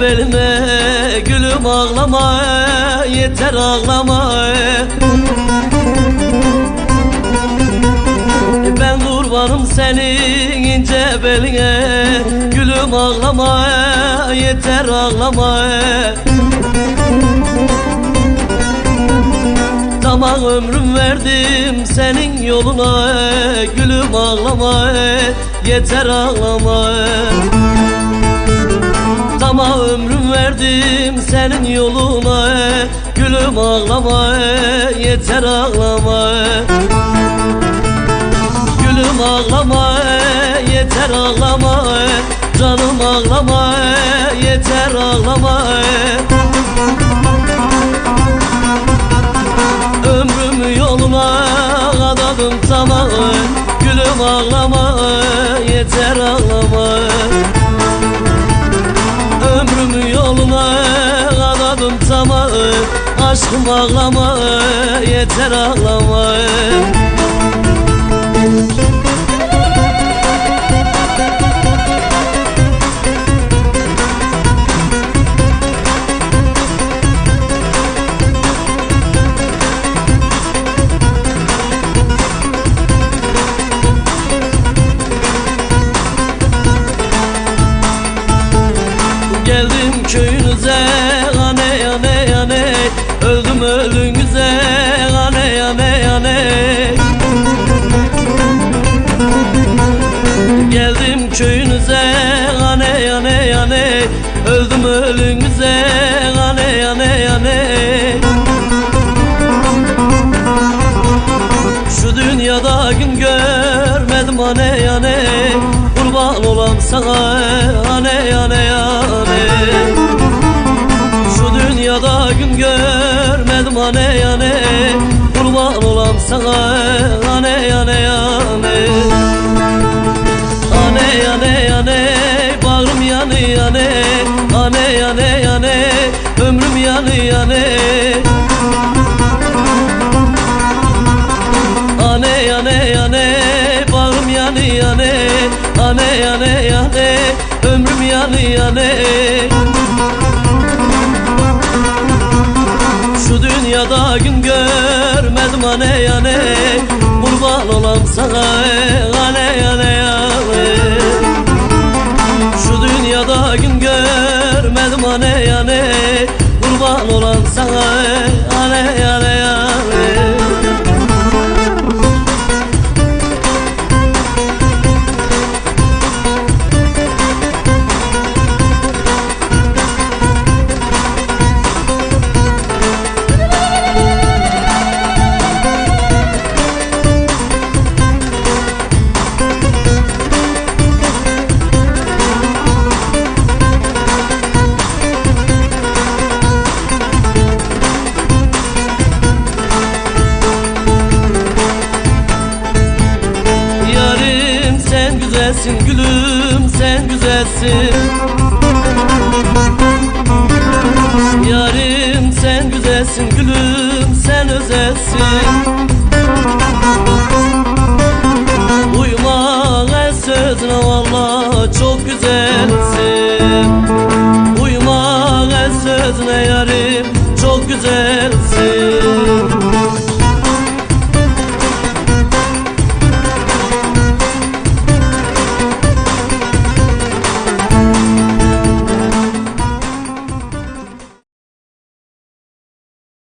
beline Gülüm ağlama yeter ağlama. Ben kurbanım senin ince beline Gülüm ağlama yeter ağlama. Tamam ömrüm verdim senin yoluna Gülüm ağlama yeter ağlama verdim senin yoluna Gülüm ağlama yeter ağlama. Gülüm ağlama yeter ağlama. Canım ağlama yeter ağlama. Ömrümü yoluna adadım tamam Gülüm ağlama yeter ağlama Aşkım ağlama yeter ağlama. Geldim köyünüze ane Öldüm ölünüze ane ane ane Geldim köyünüze ane ane ane Öldüm ölünüze ane ane ane Şu dünyada gün görmedim ane ane Kurban olam sana görmedim ane ane Kurban olam sana ane ane ane Ane ane ane bağrım yanı yane Ane yane yane ömrüm yanı yane. Ane yane yane bağrım yanı yane Ane yane yane ömrüm yanı yane görmedim ane yane Kurban olam sana. ane güzelsin gülüm sen güzelsin. Yarim sen güzelsin gülüm sen özelsin. Uyuma el sözüne valla çok güzelsin. Uyuma el sözüne yarim çok güzelsin